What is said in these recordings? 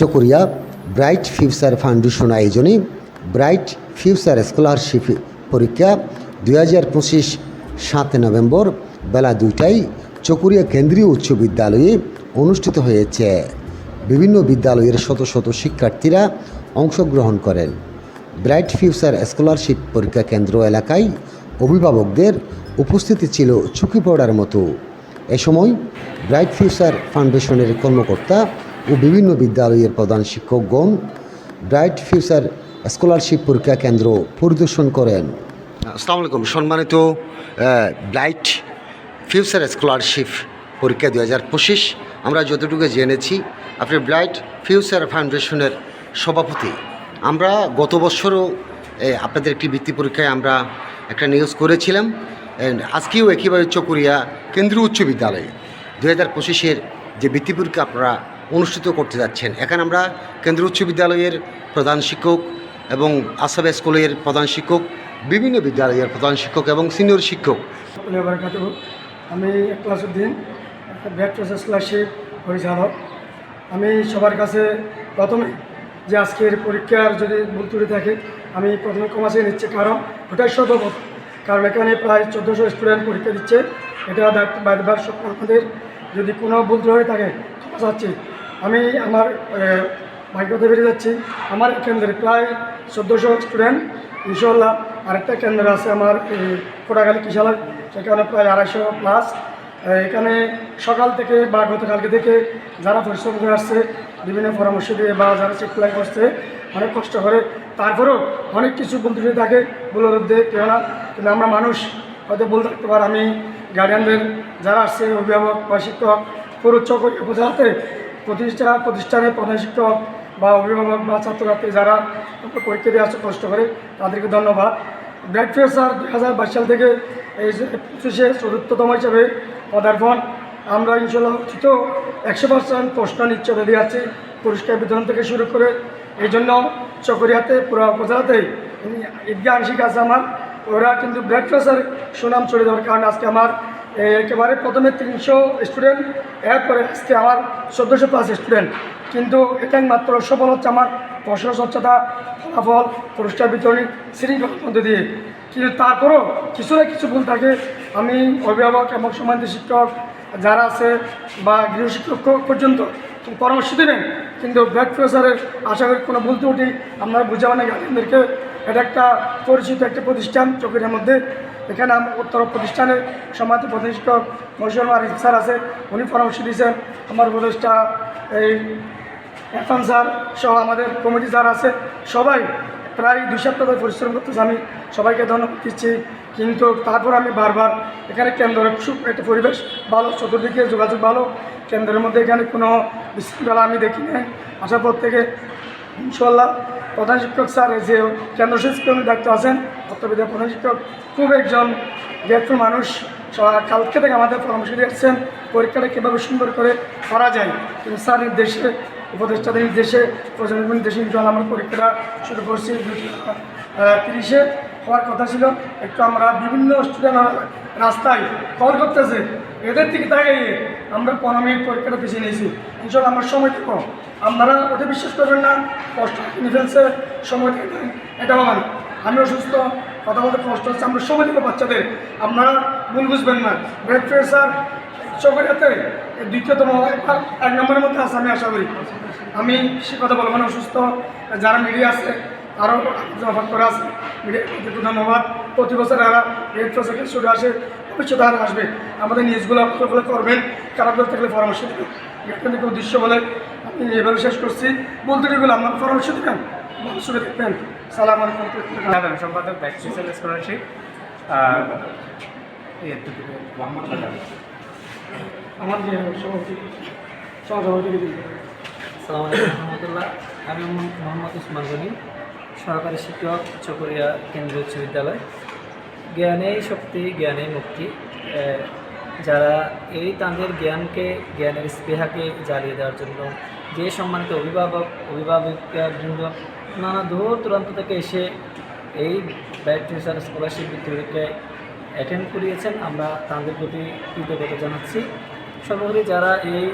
Chakaria bright future foundation আয়োজনে bright future scholarship পরীক্ষা দুই হাজার পঁচিশ সাত নভেম্বর বেলা দুইটায় চকরিয়া কেন্দ্রীয় উচ্চ বিদ্যালয়ে অনুষ্ঠিত হয়েছে। বিভিন্ন বিদ্যালয়ের শত শত শিক্ষার্থীরা অংশগ্রহণ করেন। ব্রাইট ফিউচার স্কলারশিপ পরীক্ষা কেন্দ্র এলাকায় অভিভাবকদের উপস্থিতি ছিল চুকি পড়ার মতো। এ সময় ব্রাইট ফিউচার ফাউন্ডেশনের কর্মকর্তা ও বিভিন্ন বিদ্যালয়ের প্রধান শিক্ষকগণ ব্রাইট ফিউচার স্কলারশিপ পরীক্ষা কেন্দ্র পরিদর্শন করেন। আসসালামু আলাইকুম। সম্মানিত ব্রাইট ফিউচার স্কলারশিপ পরীক্ষা দু হাজার পঁচিশ। আমরা যতটুকু জেনেছি, আপনি ব্রাইট ফিউচার ফাউন্ডেশনের সভাপতি। আমরা গত বছরও আপনাদের একটি বৃত্তি পরীক্ষায় আমরা একটা নিউজ করেছিলাম। আজকেও একইভাবে চকুরিয়া কেন্দ্রীয় উচ্চ বিদ্যালয়ে। দু হাজার পঁচিশের যে বৃত্তি পরীক্ষা আপনারা অনুষ্ঠিত করতে যাচ্ছেন। এখানে আমরা কেন্দ্রীয় উচ্চ বিদ্যালয়ের প্রধান শিক্ষক এবং আসাবে স্কুলের প্রধান শিক্ষক, বিভিন্ন বিদ্যালয়ের প্রধান শিক্ষক এবং সিনিয়র শিক্ষক। আমি ক্লাস উদ্দিন স্কলারশিপ পরিচালক। আমি সবার কাছে প্রথমে যে আজকের পরীক্ষার যদি ভুল ত্রুটি থাকে, আমি প্রথমে ক্ষমা চেয়ে নিচ্ছি, কারণ ওটাই সর্বপ্রথম। কারণ এখানে প্রায় চোদ্দোশো স্টুডেন্ট পরীক্ষা দিচ্ছে। এটা দায়িত্ব আমাদের। যদি কোনো ভুল হয়ে থাকে চাচ্ছি। আমি আমার ভাগ্যতে বেরিয়ে যাচ্ছি। আমার কেন্দ্রে প্রায় চোদ্দোশো স্টুডেন্ট ইনশাল্লাহ আরেকটা কেন্দ্র আছে আমার কোটাগালি কিশালয় সেখানে প্রায় আড়াইশো প্লাস এখানে সকাল থেকে বা গতকালকে থেকে যারা পরিশ্রম করে আসছে, বিভিন্ন পরামর্শ দিয়ে বা যারা চেকলাই করছে, অনেক কষ্ট করে। তারপরেও অনেক কিছু বলতে থাকে বলতে কেউ না। কিন্তু আমরা মানুষ, হয়তো বলতে থাকতে পারে, আমি গার্ডিয়ানদের যারা আসছে, অভিভাবক বা শিক্ষক, পুরো চকর উপজেলাতে প্রতিষ্ঠা প্রতিষ্ঠানের প্রধান শিক্ষক বা অভিভাবক বা ছাত্রছাত্রী যারা পরীক্ষা দিয়ে আসছে কষ্ট করে, তাদেরকে ধন্যবাদ। ব্যাক ফেসার দুই হাজার বাইশ সাল থেকে এই পঁচিশে চতুর্থতম হিসাবে পদার্পণ, আমরা ইনশাল্লাহ উচিত একশো পার্সেন্ট প্রশ্ন নিশ্চয় দিয়ে যাচ্ছি, পুরস্কার বিতরণ থেকে শুরু করে। এই জন্য চকরিয়াতে, পুরো উপজেলাতেই ঈদগাহ আংশিক আছে আমার। ওরা কিন্তু ব্লাড প্রেশার সুনাম চলে যাওয়ার কারণে আজকে আমার একেবারে প্রথমে তিনশো স্টুডেন্ট এরপরে আজকে আমার চোদ্দোশো প্লাস স্টুডেন্ট কিন্তু এটা মাত্র সফল হচ্ছে আমার পড়াশোনা স্বচ্ছতা ফলাফল, পুরস্কার বিতরণী শৃঙ্খলার মধ্যে দিয়ে। কিন্তু তারপরও কিছু না কিছু ভুল থাকে। আমি অভিভাবক এবং সমাজের শিক্ষক যারা আছে বা গৃহশিক্ষক পর্যন্ত পরামর্শ দেবেন, কিন্তু ব্লাড প্রেশারের আশা করি কোনো ভুল ত্রুটি আপনারা বুঝাবেন না। গার্জেনদেরকে এটা একটা পরিচিত একটা প্রতিষ্ঠান চোখের মধ্যে। এখানে আমার উত্তর প্রতিষ্ঠানের সমাধি শিক্ষক মহিষুর আরিফ স্যার আছে, উনি পরামর্শ দিয়েছেন। আমার উপদেষ্টা এই এরফান স্যার সহ আমাদের কমিটি যারা আছে, সবাই প্রায় দুই সপ্তাহ ধরে পরিশ্রম করতেছে। আমি সবাইকে ধন্যবাদ দিচ্ছি। কিন্তু তারপর আমি বারবার এখানে কেন্দ্রের খুব একটা পরিবেশ ভালো, চতুর্দিকে যোগাযোগ ভালো। কেন্দ্রের মধ্যে এখানে কোনো বিশৃঙ্খলা আমি দেখি নাই। পর থেকে ইনশাল্লাহ প্রধান শিক্ষক স্যার যে কেন্দ্র শিক্ষকের দায়িত্ব আছেন অর্থবিদ্যা প্রধান শিক্ষক, খুব একজন গ্রেটফুল মানুষ। কালকে থেকে আমাদের পরামর্শ দিয়েছেন, পরীক্ষাটা কীভাবে সুন্দর করে করা যায়। কিন্তু স্যার নির্দেশে, উপদেষ্টাদের নির্দেশে প্রজন্মের নির্দেশে ইনশাল্লাহ আমরা পরীক্ষাটা শুরু করছি তিরিশে। হওয়ার কথা ছিল, একটু আমরা বিভিন্ন স্টুডেন্ট রাস্তায় কল করতেছে, এদের থেকে তাকাইয়ে আমরা পনেরো মিনিট পরীক্ষাটা পিছিয়ে নিয়েছি। ইনশাল্লাহ আমার সময় কম। আপনারা ওটা বিশ্বাস করবেন না, কষ্ট কিনে ফেলছে, সময় এটা হবে না আমি অসুস্থ, কথা বলতে কষ্ট হচ্ছে, আমরা সময় দেবো বাচ্চাদের। আপনারা ভুল বুঝবেন না। ব্লাড প্রেশার চোখের হাতে দ্বিতীয়তম, এক- এক নম্বরের মধ্যে আছে, আমি আশা করি। আমি সে কথা বলব না, অসুস্থ, যারা মিডিয়া আছে আরও জবাব করে আছে। ধন্যবাদ। প্রতি বছর এরা রেড প্রসেকের শুরু আসে। ভবিষ্যতে আর আসবে। আমাদের নিউজগুলো আপনারা করবেন। খারাপ গেলে পরামর্শ দেবেন? ব্যক্তিগত উদ্দেশ্য বলে আমি এভাবে শেষ করছি। বলতে গেলে আপনার পরামর্শ দেবেন? শুনে দেখবেন। সালাম আলাইকুম। সম্পাদক সোশ্যাল স্কলারশিপ। আমার যে সভাপতি সহসভাপতি দিন সালাম আলাইকুম রহমতুল্লাহ। আমি মোহাম্মদ- মোহাম্মদ উসমান গনি। সহকারী শিক্ষক চকরিয়া কেন্দ্রীয় উচ্চ বিদ্যালয়। জ্ঞানেই শক্তি জ্ঞানেই মুক্তি। যারা এই তাদের জ্ঞানকে, জ্ঞানের স্পৃহাকে জ্বালিয়ে দেওয়ার জন্য, যে সম্মানিত অভিভাবক, অভিভাবকবৃন্দ, নানা দূর দূরান্ত থেকে এসে এই ব্যাক টিউশন স্কলারশিপ বৃত্তি পরীক্ষায় অ্যাটেন্ড করিয়েছেন। আমরা তাদের প্রতি কৃতজ্ঞতা জানাচ্ছি। সর্বোপরি যারা এই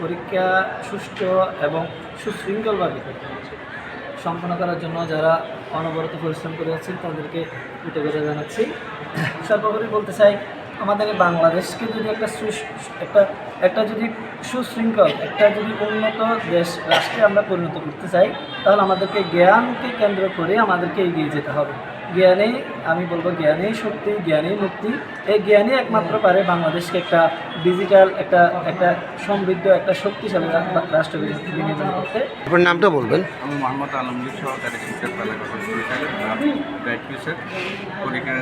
পরীক্ষা সুষ্ঠু এবং সুশৃঙ্খলভাবে সম্পন্ন করার জন্য যারা অনবরত পরিশ্রম করে যাচ্ছেন তাদেরকে কৃতজ্ঞতা জানাচ্ছি। সর্বোপরি বলতে চাই, আমাদের বাংলাদেশকে যদি একটা সু একটা একটা যদি সুশৃঙ্খল, একটা যদি উন্নত দেশ রাষ্ট্রে আমরা পরিণত করতে চাই, তাহলে আমাদেরকে জ্ঞানকে কেন্দ্র করে আমাদেরকে এগিয়ে যেতে হবে। জ্ঞানেই আমি বলব জ্ঞানেই শক্তি জ্ঞানেই মুক্তি। এই জ্ঞানই একমাত্র পারে বাংলাদেশকে একটা ডিজিটাল একটা একটা সমৃদ্ধ একটা শক্তিশালী রাষ্ট্র বিনির্মাণ করতে। আপনার নামটা বলবেন? আমি মোহাম্মদ আলমগীর সহকারী শিক্ষক ব্রাইট ফিউচার পরীক্ষা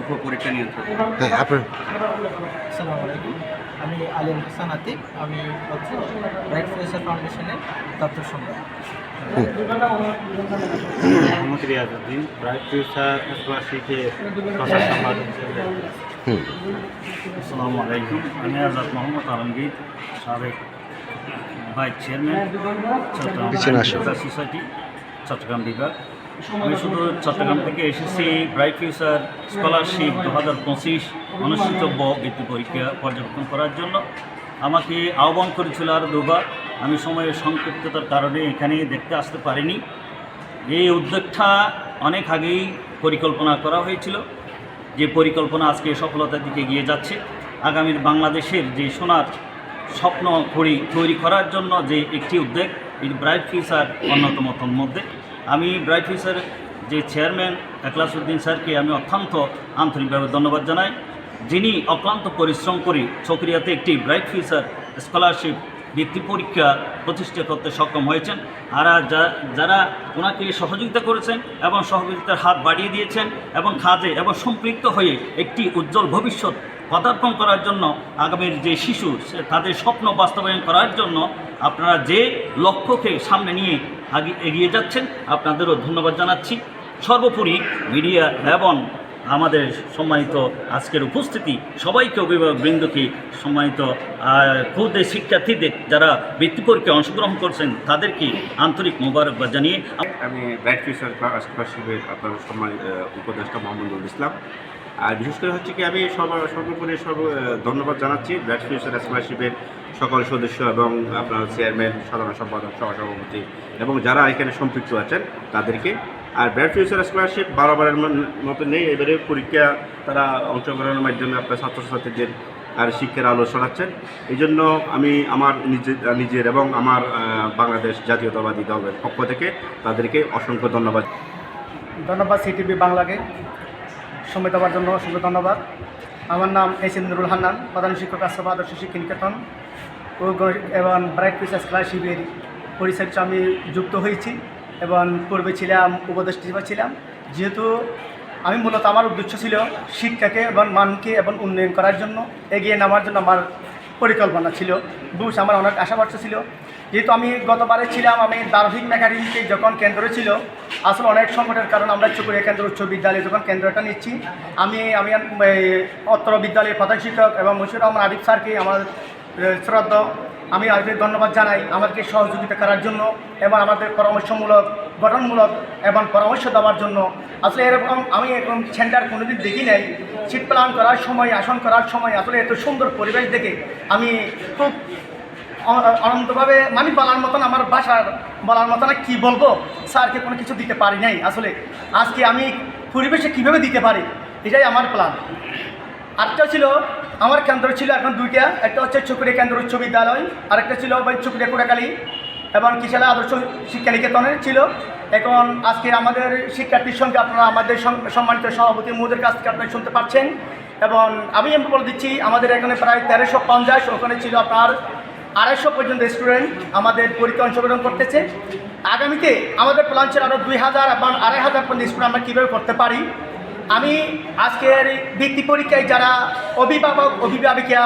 উপপরীক্ষা নিয়ন্ত্রক। হ্যাঁ আপনার আসসালামু আলাইকুম। আমি আলিম হাসান আতিক আমি হচ্ছে রাইট ফিউচার ফাউন্ডেশনের দপ্তর সম্পাদক। মোহাম্মদ রিয়াজউদ্দিন ব্রাইট ফিউচার স্কলারশিপের প্রচার সম্পাদক হিসেবে আসসালামু আলাইকুম। আমি আজাদ মোহাম্মদ আলমগীর সাবেক vice chairman Chittagong society Chittagong বিভাগ। আমি শুধু চট্টগ্রাম থেকে এসেছি ব্রাইট ফিউচার স্কলারশিপ দু হাজার পঁচিশ অনুষ্ঠিতব্য বৃত্তি পরীক্ষা পর্যবেক্ষণ করার জন্য। আমাকে আহ্বান করেছিল আর দুবার। আমি সময়ের সংক্ষিপ্ততার কারণে এখানে দেখতে আসতে পারিনি। এই উদ্যোগটা অনেক আগেই পরিকল্পনা করা হয়েছিল। যে পরিকল্পনা আজকে সফলতার দিকে এগিয়ে যাচ্ছে। আগামীর বাংলাদেশের যে সোনার স্বপ্ন করি তৈরি করার জন্য যে একটি উদ্যোগ এই ব্রাইট ফিউচার অন্যতম মধ্যে। আমি ব্রাইট ফিউচার যে চেয়ারম্যান একলাসউদ্দিন স্যারকে আমি অত্যন্ত আন্তরিকভাবে ধন্যবাদ জানাই। যিনি অক্লান্ত পরিশ্রম করে চকরিয়াতে একটি ব্রাইট ফিউচার স্কলারশিপ বৃত্তি পরীক্ষা প্রতিষ্ঠা করতে সক্ষম হয়েছেন। আর যারা ওনাকে সহযোগিতা করেছেন এবং সহযোগিতার হাত বাড়িয়ে দিয়েছেন এবং কাজে এবং সম্পৃক্ত হয়ে একটি উজ্জ্বল ভবিষ্যৎ পদার্পণ করার জন্য আগামীর যে শিশু তাদের স্বপ্ন বাস্তবায়ন করার জন্য আপনারা যে লক্ষ্যকে সামনে নিয়ে আগে, এগিয়ে যাচ্ছেন, আপনাদেরও ধন্যবাদ জানাচ্ছি। সর্বোপরি মিডিয়া এবং আমাদের সম্মানিত আজকের উপস্থিতি। সবাইকে অভিভাবক বৃন্দকে সম্মানিত খুদে শিক্ষার্থীদের যারা বৃত্তি পরীক্ষায় অংশগ্রহণ করছেন তাদেরকে আন্তরিক মোবারকবাদ জানিয়ে আমি ফিউচার স্কলারশিপের আপনার সম্মানিত উপদেষ্টা মোহাম্মদুল ইসলাম। আর বিশেষ করে হচ্ছে কি আমি সর্বোপরি সর্ব আহ, ধন্যবাদ জানাচ্ছি ফিউচার স্কলারশিপের সকল সদস্য এবং আপনার চেয়ারম্যান সাধারণ সম্পাদক সহসভাপতি এবং যারা এখানে সম্পৃক্ত আছেন তাদেরকে আর ব্রাইট ফিউচার স্কলারশিপ বারবারের মতো নেই। এবারে পরীক্ষা তারা অংশগ্রহণের মাধ্যমে আপনার ছাত্রছাত্রীদের আর শিক্ষার আলো ছড়াচ্ছেন। এই জন্য আমি আমার নিজের নিজের এবং আমার বাংলাদেশ জাতীয়তাবাদী দলের পক্ষ থেকে তাদেরকে অসংখ্য ধন্যবাদ। ধন্যবাদ সিটিভি বাংলাকে। সময় দেওয়ার জন্য অসংখ্য ধন্যবাদ। আমার নাম এস ইন্দুরুল হান্নান, প্রধান শিক্ষক, আশ্রম আদর্শ শিক্ষা নিকেতন ও এবং ব্রাইট ফিচার স্কলারশিপের পরিচর্যা আমি যুক্ত হয়েছি। এবং পূর্বে ছিলাম, উপদেষ্টা হিসেবে ছিলাম। যেহেতু আমি মূলত আমার উদ্দেশ্য ছিল শিক্ষাকে এবং মানকে এবং উন্নয়ন করার জন্য এগিয়ে নেওয়ার জন্য আমার পরিকল্পনা ছিল। বুঝ, আমার অনেক আশাবার্ষ ছিল। যেহেতু আমি গতবারে ছিলাম, আমি দার্হিক মেকানিকে যখন কেন্দ্র ছিল, আসলে অনেক সংকটের কারণ আমরা চুকুরিয়া কেন্দ্র উচ্চ বিদ্যালয়ে যখন কেন্দ্রটা নিচ্ছি, আমি আমি অত্র বিদ্যালয়ের প্রধান শিক্ষক এবং মুশির রহমান আদিব স্যারকে, আমার শ্রদ্ধ আমি আজকে ধন্যবাদ জানাই আমাদেরকে সহযোগিতা করার জন্য এবং আমাদের পরামর্শমূলক, গঠনমূলক এবং পরামর্শ দেওয়ার জন্য। আসলে এরকম আমি এরকম সেন্টার কোনোদিন দেখি নাই। শীত প্ল্যান করার সময়, আসন করার সময় আসলে এত সুন্দর পরিবেশ দেখে আমি খুব অনন্তভাবে মানে বলার মতন আমার বাসার বলার মতন কি বলব? স্যারকে কোনো কিছু দিতে পারি নাই। আসলে আজকে আমি পরিবেশে কীভাবে দিতে পারি? এটাই আমার প্ল্যান আরেকটা ছিল আমার কেন্দ্র ছিল এখন দুইটা। একটা হচ্ছে চুকুরিয়া কেন্দ্র উচ্চ বিদ্যালয়, আরেকটা ছিল চুকুরিয়া কোড়াকালী এবং কিশালা আদর্শ শিক্ষা নিকেতনের ছিল। এখন আজকে আমাদের শিক্ষার্থীর সঙ্গে আপনারা আমাদের সম্মানিত সভাপতি মোদের কাছ থেকে আপনারা শুনতে পাচ্ছেন। এবং আমি এমনি বলে দিচ্ছি, আমাদের এখানে প্রায় তেরোশো পঞ্চাশ, ওখানে ছিল আপনার আড়াইশো পর্যন্ত স্টুডেন্ট আমাদের পরীক্ষা অংশগ্রহণ করতেছে। আগামীতে আমাদের প্ল্যান ছিল আরও দুই হাজার এবং আড়াই হাজার পর্যন্ত স্টুডেন্ট আমরা কীভাবে করতে পারি। আমি আজকের বৃত্তি পরীক্ষায় যারা অভিভাবক, অভিভাবিকা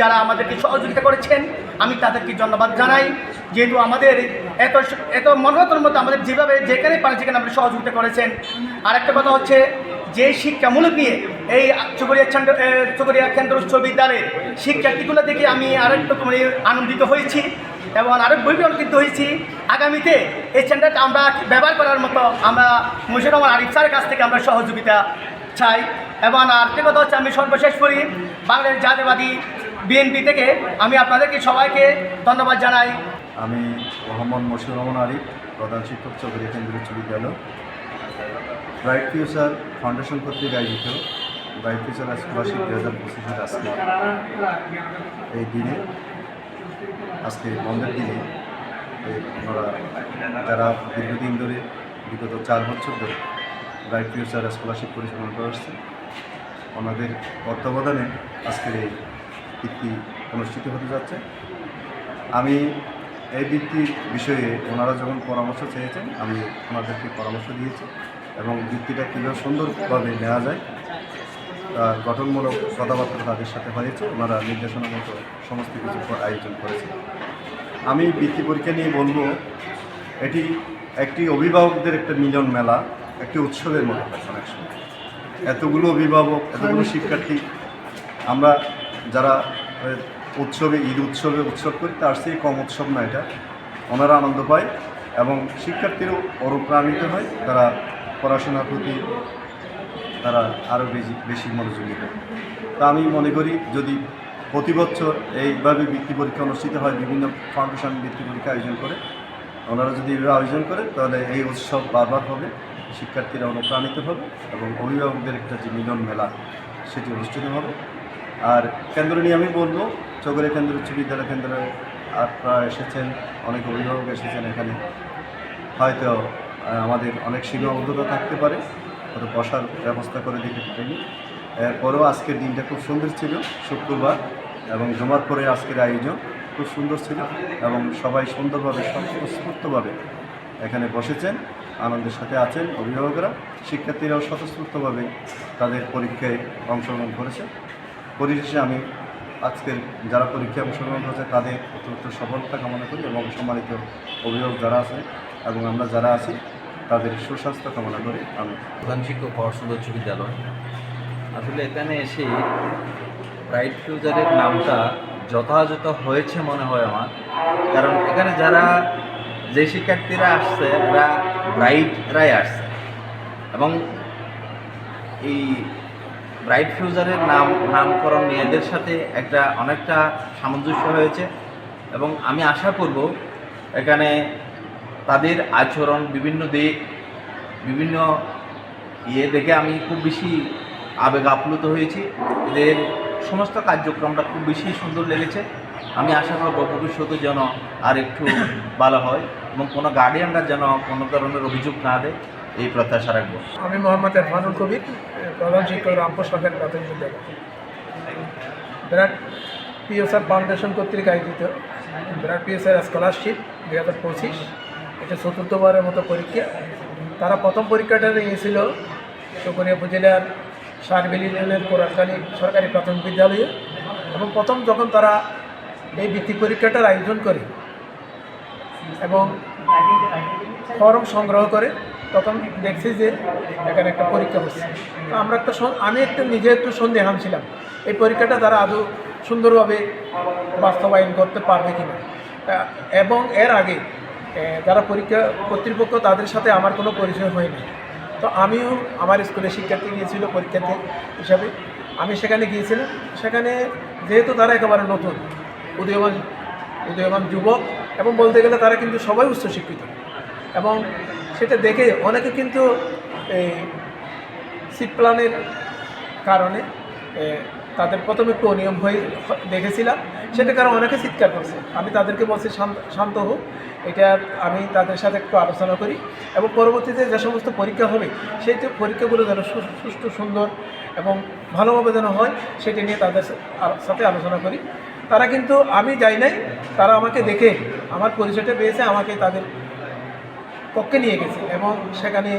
যারা আমাদেরকে সহযোগিতা করেছেন, আমি তাদেরকে ধন্যবাদ জানাই। যেহেতু আমাদের এত এত মনোরথের মতো আমাদের যেভাবে যেখানে পারে যেখানে আপনি সহযোগিতা করেছেন। আরেকটা কথা হচ্ছে যে শিক্ষামূলক নিয়ে এই চুকরিয়া কেন্দ্র চুকরিয়া কেন্দ্র উচ্চ বিদ্যালয়ের শিক্ষার্থীগুলো দেখে আমি আরেকটু মানে আনন্দিত হয়েছি। এবং আরেক বই আনন্দিত হয়েছি। আগামীতে এই সেন্টারটা আমরা ব্যবহার করার মতো আমরা মুশির রহমান আরিফ স্যারের কাছ থেকে আমরা সহযোগিতা চাই। এবং আরেকটি কথা হচ্ছে, আমি সর্বশেষ করি বাংলাদেশ জাতীয়বাদী বিএনপি থেকে আমি আপনাদেরকে সবাইকে ধন্যবাদ জানাই। আমি মোহাম্মদ মশিউর রহমান আরিফ, প্রধান শিক্ষক, চৌধুরী কেন্দ্রীয় উচ্চ বিদ্যালয় ব্রাইট ফিউচার ফাউন্ডেশন কর্তৃক আয়োজিত ব্রাইট ফিউচার স্কলারশিপ দু হাজার পঁচিশের আজকে এই দিনে। আজকে বন্ধের দিনে ওনারা যারা দীর্ঘদিন ধরে, বিগত চার বছর ধরে ব্রাইট ফিউচার স্কলারশিপ পরিচালনা করে আসছে ওনাদের তত্ত্বাবধানে আজকের এই বৃত্তি অনুষ্ঠিত হতে যাচ্ছে। আমি এই বৃত্তির বিষয়ে ওনারা যখন পরামর্শ চেয়েছেন, আমি ওনাদেরকে পরামর্শ দিয়েছি এবং বৃত্তিটা কীভাবে সুন্দরভাবে নেওয়া যায় গঠনমূলক কথাবার্তা তাদের সাথে হয়েছে। ওনারা নির্দেশনা মতো সমস্ত কিছু আয়োজন করেছে। আমি বৃত্তি পরীক্ষা নিয়ে বলব এটি একটি অভিভাবকদের একটা মিলন মেলা একটি উৎসবের মতো অনেক সময়। এতগুলো অভিভাবক এতগুলো শিক্ষার্থী আমরা যারা উৎসবে ঈদ উৎসবে উৎসব করি তার চেয়ে কম উৎসব না এটা। ওনারা আনন্দ পায় এবং শিক্ষার্থীরাও অনুপ্রাণিত হয়। তারা পড়াশোনার প্রতি তারা আরও বেশি বেশি মনোযোগী হয়। তা আমি মনে করি যদি প্রতি বছর এইভাবে বৃত্তি পরীক্ষা অনুষ্ঠিত হয়, বিভিন্ন ফাউন্ডেশন বৃত্তি পরীক্ষা আয়োজন করে, ওনারা যদি এভাবে আয়োজন করে তাহলে এই উৎসব বারবার হবে, শিক্ষার্থীরা অনুপ্রাণিত হবে এবং অভিভাবকদের একটা যে মিলন মেলা, সেটি অনুষ্ঠিত হবে। আর কেন্দ্র নিয়ে আমি বলব চৌগড়িয়া কেন্দ্র, উচ্চ বিদ্যালয় কেন্দ্রে আপনারা এসেছেন, অনেক অভিভাবক এসেছেন এখানে। হয়তো আমাদের অনেক সীমাবদ্ধতা থাকতে পারে। হয়তো বসার ব্যবস্থা করে দিতে পারিনি। এরপরেও আজকের দিনটা খুব সুন্দর ছিল, শুক্রবার এবং জমার পরে আজকের আয়োজন খুব সুন্দর ছিল এবং সবাই সুন্দরভাবে, স্বতঃস্ফূর্তভাবে এখানে বসেছেন, আনন্দের সাথে আছেন অভিভাবকরা, শিক্ষার্থীরাও স্বতঃস্ফূর্তভাবে তাদের পরীক্ষায় অংশগ্রহণ করেছে। পরিশেষে আমি আজকের যারা পরীক্ষায় অংশগ্রহণ করেছে তাদের অত্যন্ত সফলতা কামনা করি এবং সম্মানিত অভিভাবক যারা আছে এবং আমরা যারা আছি তাদের সুস্বাস্থ্য কামনা করি। আমি প্রধান শিক্ষক পড়াশোনা উচ্চ বিদ্যালয়। আসলে এখানে এসে ব্রাইট ফিউচারের নামটা যথাযথ হয়েছে মনে হয় আমার। কারণ এখানে যারা যে শিক্ষার্থীরা আসছে, এরা ব্রাইটরাই আসছে। এবং এই ব্রাইট ফিউচারের নাম, নামকরণ মেয়েদের সাথে একটা অনেকটা সামঞ্জস্য হয়েছে। এবং আমি আশা করব এখানে তাদের আচরণ বিভিন্ন দিক বিভিন্ন ইয়ে দেখে আমি খুব বেশি আবেগ আপ্লুত হয়েছি। এদের সমস্ত কার্যক্রমটা খুব বেশি সুন্দর লেগেছে। আমি আশা করব ভবিষ্যতে যেন আর একটু ভালো হয় এবং কোনো গার্ডিয়ানরা যেন কোনো ধরনের অভিযোগ না দেয় এই প্রত্যাশা রাখব। আমি মোহাম্মদ ইরফানুল কবির প্রধান শিক্ষক রামপুর সরকারি প্রাথমিক বিদ্যালয়। বিরাট পিএসআর ফাউন্ডেশন কর্তৃক আয়োজিত বিরাট পিএসআর স্কলারশিপ দুই হাজার পঁচিশ। এটা চতুর্থবারের মতো পরীক্ষা। তারা প্রথম পরীক্ষাটা নিয়েছিল চকরিয়া উপজেলার সারবেল ইউনিয়নের কোরআনকালী সরকারি প্রাথমিক বিদ্যালয়ে এবং প্রথম যখন তারা এই বৃত্তি পরীক্ষাটার আয়োজন করে এবং ফর্ম সংগ্রহ করে, তখন দেখছি যে এখানে একটা পরীক্ষা হচ্ছে। তো আমরা একটা আমি একটু নিজে একটু সন্দেহান ছিলাম, এই পরীক্ষাটা তারা আদৌ সুন্দরভাবে বাস্তবায়ন করতে পারবে কিনা। এবং এর আগে যারা পরীক্ষা কর্তৃপক্ষ তাদের সাথে আমার কোনো পরিচয় হয়নি। তো আমিও আমার স্কুলে শিক্ষার্থী গিয়েছিল পরীক্ষার্থী হিসাবে। আমি সেখানে গিয়েছিলাম। সেখানে যেহেতু তারা একেবারে নতুন, উদীয়মান উদীয়মান যুবক এবং বলতে গেলে তারা কিন্তু সবাই উচ্চশিক্ষিত এবং সেটা দেখে অনেকে কিন্তু এই সিট প্ল্যানের কারণে তাদের প্রথমে একটু অনিয়ম হয়ে দেখেছিলাম। সেটা কারণ অনেকে চিৎকার করছে। আমি তাদেরকে বলছি, শান্ত হোক এটা আমি তাদের সাথে একটু আলোচনা করি এবং পরবর্তীতে যে সমস্ত পরীক্ষা হবে, সেই যে পরীক্ষাগুলো যেন সুষ্ঠু, সুন্দর এবং ভালোভাবে যেন হয়, সেটা নিয়ে তাদের সাথে আলোচনা করি। তারা কিন্তু, আমি যাই নাই, তারা আমাকে দেখে, আমার পরিচয়টা পেয়েছে, আমাকে তাদের পক্ষে নিয়ে গেছে এবং সেখানে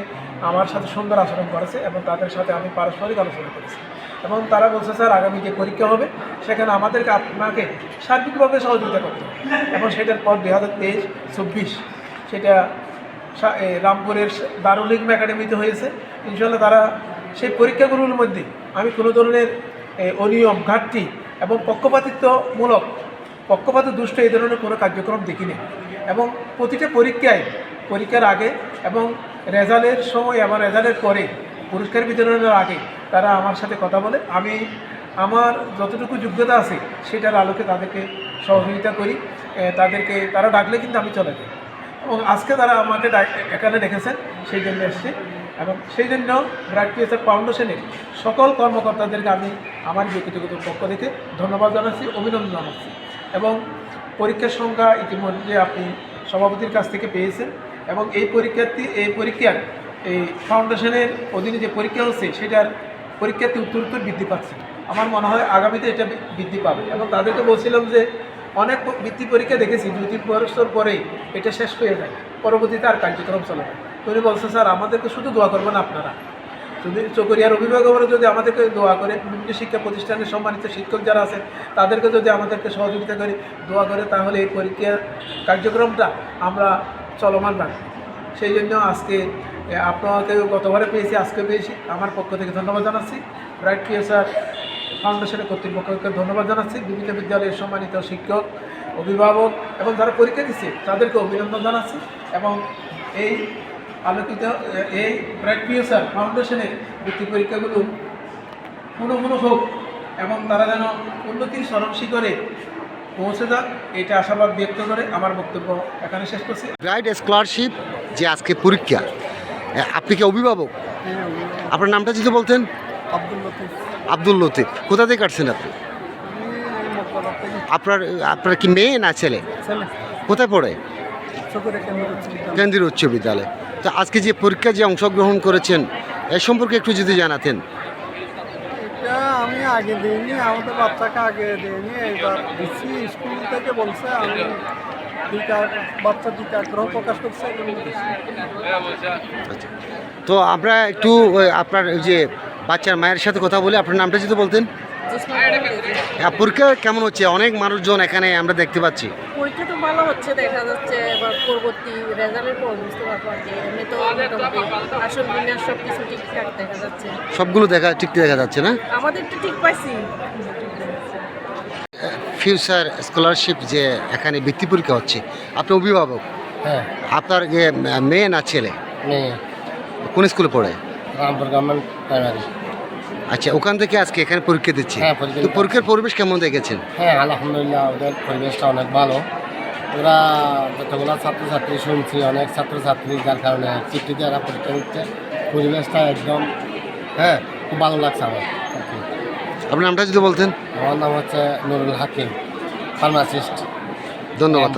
আমার সাথে সুন্দর আচরণ করেছে এবং তাদের সাথে আমি পারস্পরিক আলোচনা করেছি। এবং তারা বলছে, স্যার, আগামী যে পরীক্ষা হবে, সেখানে আমাদেরকে আপনাকে সার্বিকভাবে সহযোগিতা করতে এবং সেটার পর দুই হাজার তেইশ, চব্বিশ, সেটা রামপুরের দারুল ইলম একাডেমিতে হয়েছে। ইনশাল্লাহ তারা সেই পরীক্ষাগুলোর মধ্যে আমি কোনো ধরনের অনিয়ম, ঘাটতি এবং পক্ষপাতিত্বমূলক, পক্ষপাত দুষ্ট এই ধরনের কোনো কার্যক্রম দেখিনি। এবং প্রতিটা পরীক্ষায়, পরীক্ষার আগে এবং রেজাল্টের সময় এবং রেজাল্টের পরে পুরস্কার বিতরণের আগে তারা আমার সাথে কথা বলে। আমি আমার যতটুকু যোগ্যতা আছে সেটার আলোকে তাদেরকে সহযোগিতা করি। তাদেরকে, তারা ডাকলে কিন্তু আমি চলে যাই। এবং আজকে তারা আমাকে এখানে রেখেছেন সেই জন্য এসছে। এবং সেই জন্য ব্রাইট পিএসআর ফাউন্ডেশনের সকল কর্মকর্তাদেরকে আমি আমার ব্যক্তিগত পক্ষ থেকে ধন্যবাদ জানাচ্ছি, অভিনন্দন জানাচ্ছি। এবং পরীক্ষার সংখ্যা ইতিমধ্যে আপনি সভাপতির কাছ থেকে পেয়েছেন। এবং এই পরীক্ষার্থী, এই পরীক্ষার এই ফাউন্ডেশনের অধীনে যে পরীক্ষা হচ্ছে, সেটার পরীক্ষাতে উত্তর উত্তর বৃদ্ধি পাচ্ছে। আমার মনে হয় আগামীতে এটা বৃদ্ধি পাবে এবং তাদেরকে বলছিলাম যে, অনেক বৃত্তি পরীক্ষা দেখেছি, দুই তিন বছর পরেই এটা শেষ হয়ে যায়, পরবর্তীতে আর কার্যক্রম চলে না। তো উনি বলছে, স্যার, আমাদেরকে শুধু দোয়া করবেন আপনারা। যদি চকরিয়ার অভিভাবকরা যদি আমাদেরকে দোয়া করে, বিভিন্ন শিক্ষা প্রতিষ্ঠানের সম্মানিত শিক্ষক যারা আছেন, তাদেরকে যদি আমাদেরকে সহযোগিতা করে, দোয়া করে, তাহলে এই পরীক্ষার কার্যক্রমটা আমরা চলমান রাখি সেই জন্য আজকে আপনাকে গতবারে পেয়েছি আজকে পেয়েছি। আমার পক্ষ থেকে ধন্যবাদ জানাচ্ছি। ব্রাইট পিএসআর ফাউন্ডেশনের কর্তৃপক্ষকে ধন্যবাদ জানাচ্ছি। বিভিন্ন বিদ্যালয়ের সম্মানিত শিক্ষক, অভিভাবক এবং যারা পরীক্ষা দিচ্ছে, তাদেরকে অভিনন্দন জানাচ্ছি এবং এই আলোকিত এই ব্রাইট পিএসআর ফাউন্ডেশনের বৃত্তি পরীক্ষাগুলো পুনঃ পুনঃ হোক এবং তারা যেন উন্নতির স্মরণ শিখরে পৌঁছে যাক, এটা আশাবাদ ব্যক্ত করে আমার বক্তব্য এখানে শেষ করছি। ব্রাইট স্কলারশিপ যে আজকে পরীক্ষা আপনি কি অভিভাবক? আপনার নামটা যদি বলতেন। আব্দুল লতিফ। কোথা থেকে কাটছেন আপনি? আপনার আপনার কি মেয়ে না ছেলে? কোথায় পড়ে? কেন্দ্রীয় উচ্চ বিদ্যালয়। তো আজকে যে পরীক্ষা যে অংশগ্রহণ করেছেন এ সম্পর্কে একটু যদি জানাতেন। আমি আগে দিইনি আমাদের বাচ্চাকে আগে দিইনি এবার দিচ্ছি স্কুল থেকে বলছে আমি দিতে বাচ্চার দিতে আগ্রহ প্রকাশ করছে। আচ্ছা। তো আমরা একটু আপনার ওই যে বাচ্চার মায়ের সাথে কথা বলে আপনার নামটা যদি বলতেন। পরীক্ষা কেমন হচ্ছে? অনেক মানুষজন এখানে আমরা দেখতে পাচ্ছি। পরীক্ষা তো ভালো হচ্ছে দেখা যাচ্ছে এবার পরবর্তী রেজাল্টের পর বুঝতে পারব এমনি তো আসল বিন্যাস সব কিছু ঠিকঠাক দেখা যাচ্ছে। সবগুলো দেখা ঠিক দেখা যাচ্ছে না? আমাদের তো ঠিক পাইছি। ফিউচার স্কলারশিপ যে এখানে বৃত্তি পরীক্ষা হচ্ছে আপনি অভিভাবক? হ্যাঁ। আপনার যে মেয়ে না ছেলে? মেয়ে। কোন স্কুলে পড়ে? রামপুর গভর্নমেন্ট প্রাইমারি আচ্ছা ওখান থেকে আজকে এখানে পরীক্ষা দিচ্ছে। হ্যাঁ, তো পরীক্ষার পরিবেশ কেমন দেখেছেন? হ্যাঁ আলহামদুলিল্লাহ ওদের পরিবেশটা অনেক ভালো। ওরা যতগুলো ছাত্রছাত্রী শুনছি অনেক ছাত্রছাত্রী যার কারণে চিঠিতে এরা পরীক্ষা দিচ্ছে। পরিবেশটা একদম হ্যাঁ খুব ভালো লাগছে আমার। আপনার নামটা যদি বলতেন? আমার নাম হচ্ছে নুরুল হাকিম ফার্মাসিস্ট ধন্যবাদ।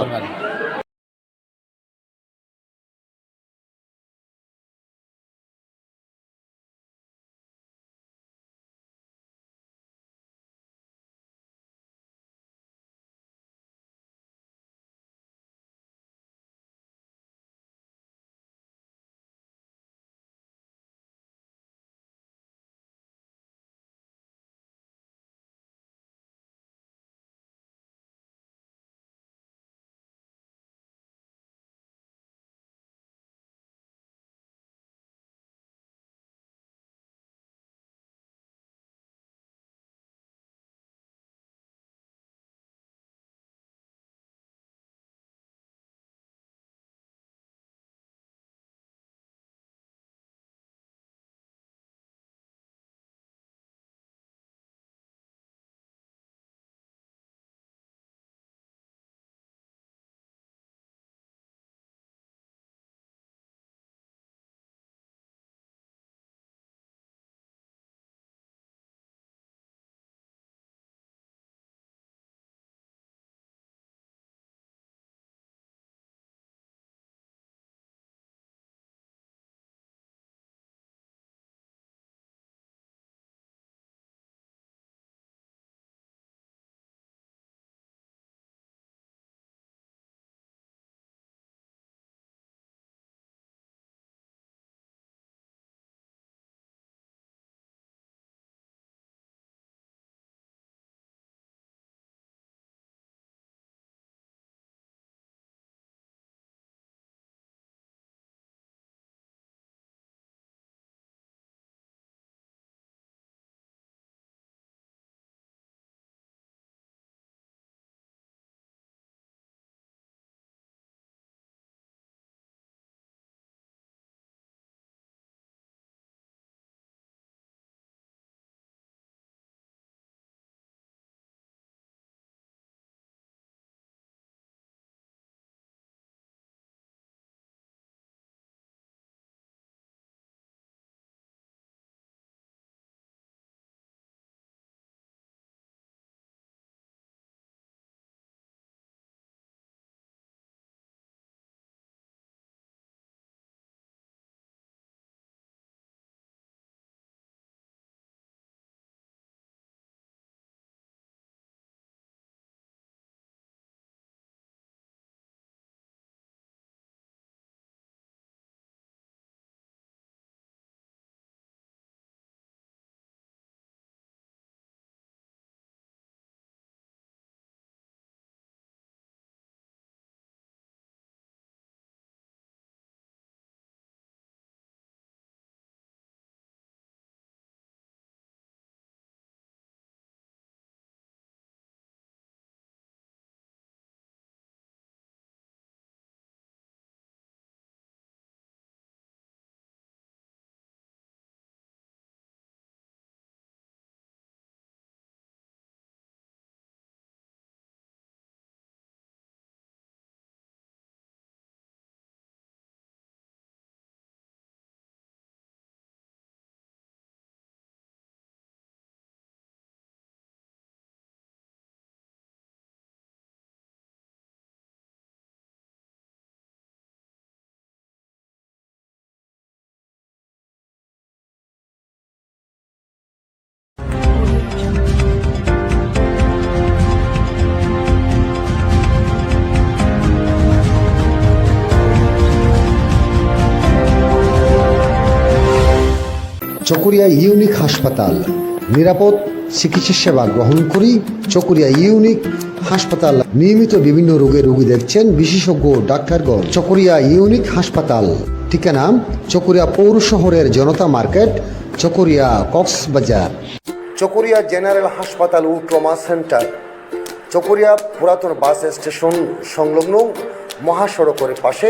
চকরিয়া ইউনিক হাসপাতাল। নিরাপদ চিকিৎসা সেবা গ্রহণ করি চকরিয়া ইউনিক হাসপাতাল। নিয়মিত বিভিন্ন রোগের রোগী দেখছেন বিশেষজ্ঞ ডাক্তারগণ। চকরিয়া ইউনিক হাসপাতাল। ঠিকানা চকরিয়া পৌর শহরের জনতা মার্কেট, চকরিয়া কক্সবাজার। চকরিয়া জেনারেল হাসপাতাল ও ট্রমা সেন্টার। চকরিয়া পুরাতন বাস স্টেশন সংলগ্ন মহাসড়কের পাশে